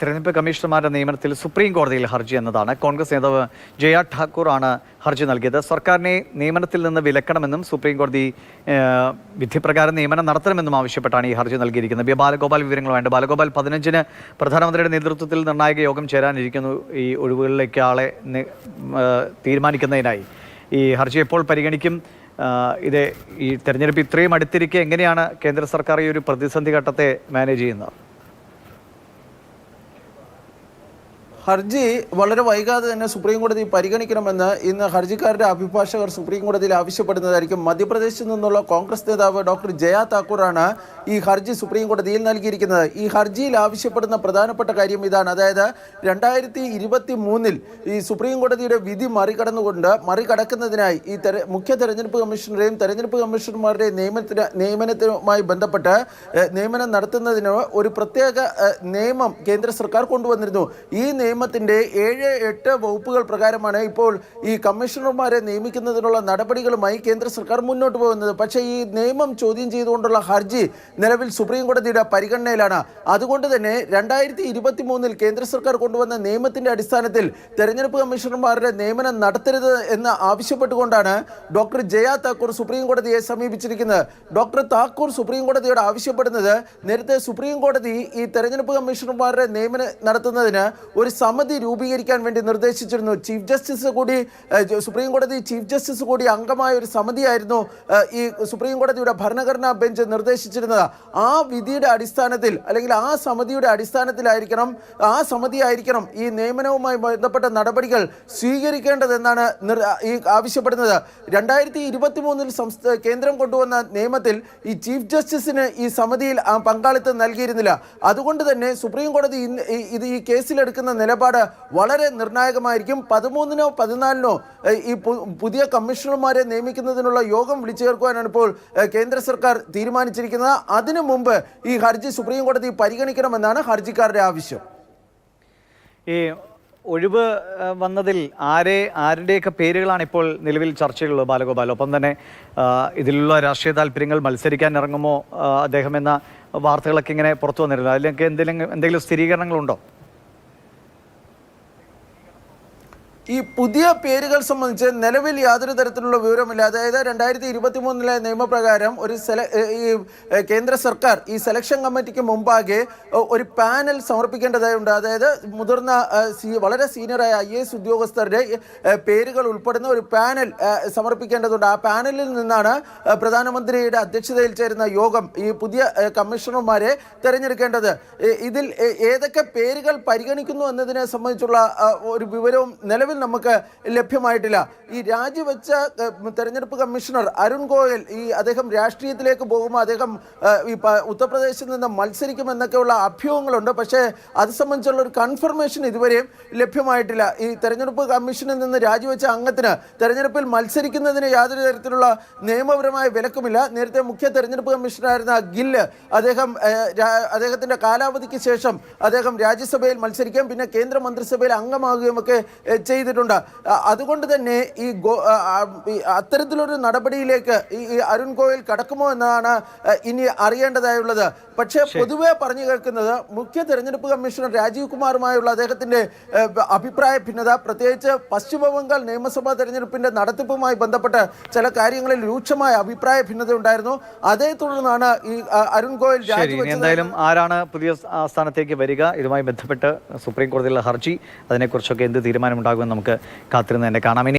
തെരഞ്ഞെടുപ്പ് കമ്മീഷണർമാരുടെ നിയമനത്തിൽ സുപ്രീം കോടതിയിൽ ഹർജി എന്നതാണ്. കോൺഗ്രസ് നേതാവ് ജയ ഠാക്കൂർ ആണ് ഹർജി നൽകിയത്. സർക്കാരിനെ നിയമനത്തിൽ നിന്ന് വിലക്കണമെന്നും സുപ്രീം കോടതി വിധിപ്രകാരം നിയമനം നടത്തണമെന്നും ആവശ്യപ്പെട്ടാണ് ഈ ഹർജി നൽകിയിരിക്കുന്നത്. ബാലഗോപാൽ വേണ്ട ബാലഗോപാൽ പതിനഞ്ചിന് പ്രധാനമന്ത്രിയുടെ നേതൃത്വത്തിൽ നിർണായക യോഗം ചേരാനിരിക്കുന്നു. ഈ ഒഴിവുകളിലേക്ക് ആളെ തീരുമാനിക്കുന്നതിനായി. ഈ ഹർജി എപ്പോൾ പരിഗണിക്കും? ഇത് ഈ തെരഞ്ഞെടുപ്പ് ഇത്രയും അടുത്തിരിക്കെ എങ്ങനെയാണ് കേന്ദ്ര സർക്കാർ ഈ ഒരു പ്രതിസന്ധി ഘട്ടത്തെ മാനേജ് ചെയ്യുന്നത്? ഹർജി വളരെ വൈകാതെ തന്നെ സുപ്രീം കോടതി പരിഗണിക്കണമെന്ന് ഇന്ന് ഹർജിക്കാരുടെ അഭിഭാഷകർ സുപ്രീം കോടതിയിൽ ആവശ്യപ്പെടുന്നതായിരിക്കും. മധ്യപ്രദേശിൽ നിന്നുള്ള കോൺഗ്രസ് നേതാവ് ഡോക്ടർ ജയ താക്കൂറാണ് ഈ ഹർജി സുപ്രീം കോടതിയിൽ നൽകിയിരിക്കുന്നത്. ഈ ഹർജിയിൽ ആവശ്യപ്പെടുന്ന പ്രധാനപ്പെട്ട കാര്യം ഇതാണ്. അതായത് രണ്ടായിരത്തി ഇരുപത്തി മൂന്നിൽ ഈ സുപ്രീം കോടതിയുടെ വിധി മറികടന്നുകൊണ്ട് മറികടക്കുന്നതിനായി ഈ തെര മുഖ്യ തെരഞ്ഞെടുപ്പ് കമ്മീഷണറെയും തെരഞ്ഞെടുപ്പ് കമ്മീഷണർമാരുടെയും നിയമത്തിന് നിയമനത്തിനുമായി ബന്ധപ്പെട്ട് നിയമനം നടത്തുന്നതിന് ഒരു പ്രത്യേക നിയമം കേന്ദ്ര സർക്കാർ കൊണ്ടുവന്നിരുന്നു. ഈ നിയമത്തിന്റെ ഏഴ് എട്ട് വകുപ്പുകൾ പ്രകാരമാണ് ഇപ്പോൾ ഈ കമ്മീഷണർമാരെ നിയമിക്കുന്നതിനുള്ള നടപടികളുമായി കേന്ദ്ര സർക്കാർ മുന്നോട്ട് പോകുന്നത്. പക്ഷേ ഈ നിയമം ചോദ്യം ചെയ്തുകൊണ്ടുള്ള ഹർജി നിലവിൽ സുപ്രീം കോടതിയുടെ പരിഗണനയിലാണ്. അതുകൊണ്ട് തന്നെ രണ്ടായിരത്തി ഇരുപത്തി മൂന്നിൽ കേന്ദ്ര സർക്കാർ കൊണ്ടുവന്ന നിയമത്തിന്റെ അടിസ്ഥാനത്തിൽ തെരഞ്ഞെടുപ്പ് കമ്മീഷണർമാരുടെ നിയമനം നടത്തരുത് എന്ന് ആവശ്യപ്പെട്ടുകൊണ്ടാണ് ഡോക്ടർ ജയ താക്കൂർ സുപ്രീം കോടതിയെ സമീപിച്ചിരിക്കുന്നത്. ഡോക്ടർ താക്കൂർ സുപ്രീം കോടതിയോട് ആവശ്യപ്പെടുന്നത് നേരത്തെ സുപ്രീം കോടതി ഈ തെരഞ്ഞെടുപ്പ് കമ്മീഷണർമാരുടെ നിയമനം നടത്തുന്നതിന് ഒരു സമിതി രൂപീകരിക്കാൻ വേണ്ടി നിർദ്ദേശിച്ചിരുന്നു. ചീഫ് ജസ്റ്റിസ് കൂടി സുപ്രീം കോടതി ചീഫ് ജസ്റ്റിസ് കൂടി അംഗമായ ഒരു സമിതിയായിരുന്നു ഈ സുപ്രീം കോടതിയുടെ ഭരണഘടനാ ബെഞ്ച് നിർദ്ദേശിച്ചിരുന്നത്. ആ വിധിയുടെ അടിസ്ഥാനത്തിൽ അല്ലെങ്കിൽ ആ സമിതിയുടെ അടിസ്ഥാനത്തിലായിരിക്കണം ആ സമിതി ആയിരിക്കണം ഈ നിയമനവുമായി ബന്ധപ്പെട്ട നടപടികൾ സ്വീകരിക്കേണ്ടതെന്നാണ് ഈ ആവശ്യപ്പെടുന്നത്. രണ്ടായിരത്തി ഇരുപത്തി മൂന്നിൽ സംസ്ഥാന കേന്ദ്രം കൊണ്ടുവന്ന നിയമത്തിൽ ഈ ചീഫ് ജസ്റ്റിസിന് ഈ സമിതിയിൽ പങ്കാളിത്തം നൽകിയിരുന്നില്ല. അതുകൊണ്ട് തന്നെ സുപ്രീം കോടതി ഇത് ഈ കേസിലെടുക്കുന്ന നിലപാട് വളരെ നിർണായകമായിരിക്കും. പതിമൂന്നിനോ പതിനാലിനോ ഈ പുതിയ കമ്മീഷണർമാരെ നിയമിക്കുന്നതിനുള്ള യോഗം വിളിച്ചു ചേർക്കുവാനാണ് ഇപ്പോൾ കേന്ദ്ര സർക്കാർ തീരുമാനിച്ചിരിക്കുന്നത്. അതിനു മുമ്പ് ഈ ഹർജി സുപ്രീം കോടതി പരിഗണിക്കണമെന്നാണ് ഹർജിക്കാരുടെ ആവശ്യം. ഈ ഒഴിവ് വന്നതിൽ ആരെ ആരുടെയൊക്കെ പേരുകളാണ് ഇപ്പോൾ നിലവിൽ ചർച്ചയുള്ളത് ബാലഗോപാൽ? ഒപ്പം തന്നെ ഇതിലുള്ള രാഷ്ട്രീയ താല്പര്യങ്ങൾ മത്സരിക്കാൻ ഇറങ്ങുമോ അദ്ദേഹം എന്ന വാർത്തകളൊക്കെ ഇങ്ങനെ പുറത്തു വന്നിരുന്നു. അതിലൊക്കെ എന്തെങ്കിലും എന്തെങ്കിലും സ്ഥിരീകരണങ്ങളുണ്ടോ? ഈ പുതിയ പേരുകൾ സംബന്ധിച്ച് നിലവിൽ യാതൊരു തരത്തിലുള്ള വിവരമില്ല അതായത് രണ്ടായിരത്തി ഇരുപത്തി മൂന്നിലെ നിയമപ്രകാരം ഒരു സെല ഈ കേന്ദ്ര സർക്കാർ ഈ സെലക്ഷൻ കമ്മിറ്റിക്ക് മുമ്പാകെ ഒരു പാനൽ സമർപ്പിക്കേണ്ടതായുണ്ട്. അതായത് മുതിർന്ന വളരെ സീനിയറായ ഐ എസ് ഉദ്യോഗസ്ഥരുടെ പേരുകൾ ഉൾപ്പെടുന്ന ഒരു പാനൽ സമർപ്പിക്കേണ്ടതുണ്ട്. ആ പാനലിൽ നിന്നാണ് പ്രധാനമന്ത്രിയുടെ അധ്യക്ഷതയിൽ ചേരുന്ന യോഗം ഈ പുതിയ കമ്മീഷണർമാരെ തിരഞ്ഞെടുക്കേണ്ടത്. ഇതിൽ ഏതൊക്കെ പേരുകൾ പരിഗണിക്കുന്നു എന്നതിനെ സംബന്ധിച്ചുള്ള ഒരു വിവരവും നിലവിൽ നമുക്ക് ലഭ്യമായിട്ടില്ല. ഈ രാജിവെച്ച തെരഞ്ഞെടുപ്പ് കമ്മീഷണർ അരുൺ ഗോയൽ ഈ അദ്ദേഹം രാഷ്ട്രീയത്തിലേക്ക് പോകുമ്പോൾ അദ്ദേഹം ഈ ഉത്തർപ്രദേശിൽ നിന്ന് മത്സരിക്കുമെന്നൊക്കെയുള്ള അഭ്യൂഹങ്ങളുണ്ട്. പക്ഷേ അത് സംബന്ധിച്ചുള്ള ഒരു കൺഫർമേഷൻ ഇതുവരെയും ലഭ്യമായിട്ടില്ല. ഈ തെരഞ്ഞെടുപ്പ് കമ്മീഷനിൽ നിന്ന് രാജിവെച്ച അംഗത്തിന് തെരഞ്ഞെടുപ്പിൽ മത്സരിക്കുന്നതിന് യാതൊരു തരത്തിലുള്ള നിയമപരമായ വിലക്കുമില്ല. നേരത്തെ മുഖ്യ തെരഞ്ഞെടുപ്പ് കമ്മീഷണറായിരുന്ന ഗില്ല് അദ്ദേഹം അദ്ദേഹത്തിന്റെ കാലാവധിക്ക് ശേഷം അദ്ദേഹം രാജ്യസഭയിൽ മത്സരിക്കുകയും പിന്നെ കേന്ദ്രമന്ത്രിസഭയിൽ അംഗമാകുകയും ഒക്കെ ഏഹ്, ചെയ്തിട്ടുണ്ട്. അതുകൊണ്ട് തന്നെ ഈ അത്തരത്തിലൊരു നടപടിയിലേക്ക് ഈ അരുൺ ഗോയൽ കടക്കുമോ എന്നാണ് ഇനി അറിയേണ്ടതായുള്ളത്. പക്ഷേ പൊതുവെ പറഞ്ഞു കേൾക്കുന്നത് മുഖ്യ തെരഞ്ഞെടുപ്പ് കമ്മീഷണർ രാജീവ് കുമാറുമായുള്ള അദ്ദേഹത്തിന്റെ അഭിപ്രായ ഭിന്നത പ്രത്യേകിച്ച് പശ്ചിമ ബംഗാൾ നിയമസഭാ തെരഞ്ഞെടുപ്പിന്റെ നടത്തിപ്പുമായി ബന്ധപ്പെട്ട് ചില കാര്യങ്ങളിൽ രൂക്ഷമായ അഭിപ്രായ ഭിന്നത ഉണ്ടായിരുന്നു. അതേ തുടർന്നാണ് ഈ അരുൺ ഗോയൽ എന്തായാലും ആരാണ് പുതിയ സ്ഥാനത്തേക്ക് വരിക? ഇതുമായി ബന്ധപ്പെട്ട് സുപ്രീം കോടതിയിലുള്ള ഹർജി അതിനെക്കുറിച്ചൊക്കെ എന്ത് തീരുമാനമുണ്ടാകുമെന്ന് നമുക്ക് കാത്തിരുന്ന് തന്നെ കാണാം.